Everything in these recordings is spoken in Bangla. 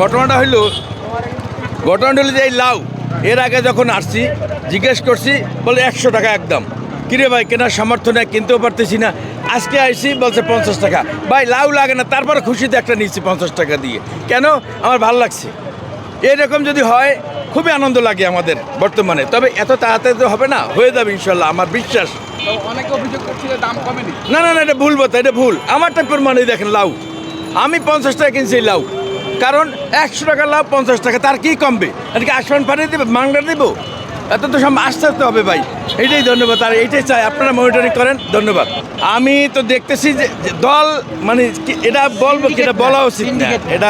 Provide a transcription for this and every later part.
ঘটনাটা হইল ঘটনাটা হইল যে এই লাউ এর আগে যখন আসছি জিজ্ঞেস করছি বলে একশো টাকা একদম। কিরে ভাই কেনার সামর্থ্য নেই কিনতেও পারতেছি না। আজকে আইসি বলছে পঞ্চাশ টাকা। ভাই লাউ লাগে না তারপর খুশিতে একটা নিচ্ছি পঞ্চাশ টাকা দিয়ে। কেন? আমার ভালো লাগছে। এরকম যদি হয় খুবই আনন্দ লাগে আমাদের বর্তমানে। তবে এত তাড়াতাড়ি তো হবে না হয়ে যাবে ইনশাল্লাহ আমার বিশ্বাস। না না না এটা ভুল কথা এটা ভুল। আমারটা প্রমাণে দেখেন লাউ। আমি পঞ্চাশ টাকা কিনছি লাউ। কারণ একশো টাকা লাভ পঞ্চাশ টাকা তার কি কমবে? এটাকে আসমান পাঠিয়ে দেবে মাংনা দেবো? এত তো সব আসতে আসতে হবে ভাই। এইটাই ধন্যবাদ আর এইটাই চাই আপনারা মনিটরিং করেন ধন্যবাদ। আমি তো দেখতেছি যে দল মানে এটা বলব এটা বলা উচিত না। এটা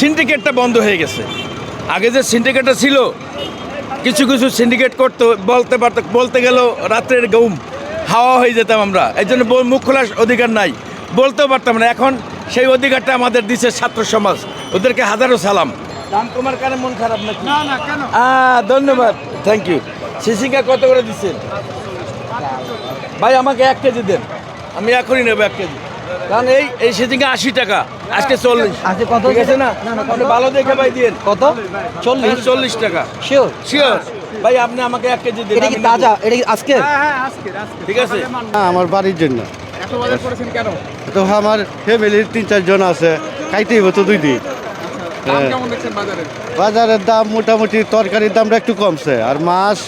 সিন্ডিকেটটা বন্ধ হয়ে গেছে। আগে যে সিন্ডিকেটটা ছিল কিছু কিছু সিন্ডিকেট করতো বলতে পারতো বলতে গেলেও রাত্রের ঘুম হাওয়া হয়ে যেতাম আমরা। এই জন্য মুখ খোলার অধিকার নাই। বলতেও পারতাম না। এখন সেই অধিকারটা আমাদের দিচ্ছে ছাত্র সমাজ। ওদেরকে হাজারো সালাম। দাম তোমার কারণে মন খারাপ নাকি? না না কেন? ধন্যবাদ থ্যাংক ইউ সিসিকা কত করে দিচ্ছেন? ভাই আমাকে এক কেজি দেন। আমি এখনই নেব এক কেজি। কারণ এই এই সিজিঙ্গা আশি টাকা আজকে চল্লিশ। আজকে কত ঠিক আছে না? আপনি ভালো দেখে ভাই দিন কত? চল্লিশ। চল্লিশ টাকা। শিওর শিওর ভাই আপনি আমাকে এক কেজি দিন এটা কি। তাজা? এটা কি আজকে? হ্যাঁ হ্যাঁ আজকে আজকে। ঠিক আছে। হ্যাঁ, আমার বাড়ির জন্য। এত বাজার করেছেন কেন? তো আমার ফ্যামিলির তিন চারজন আছে। খাইতেই হতো দুই দিন। বাজারের দাম মোটামুটি তরকারির দামটা একটু কমছে আর মাছ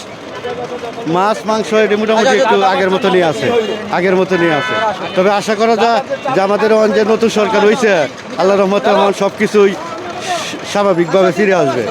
মাছ মাংস এটি মোটামুটি একটু আগের মতনই আছে আগের মতনই আছে। তবে আশা করা যায় যে আমাদের যে নতুন সরকার হয়েছে আল্লাহ রহমত রহমান সব কিছুই স্বাভাবিকভাবে ফিরে আসবে।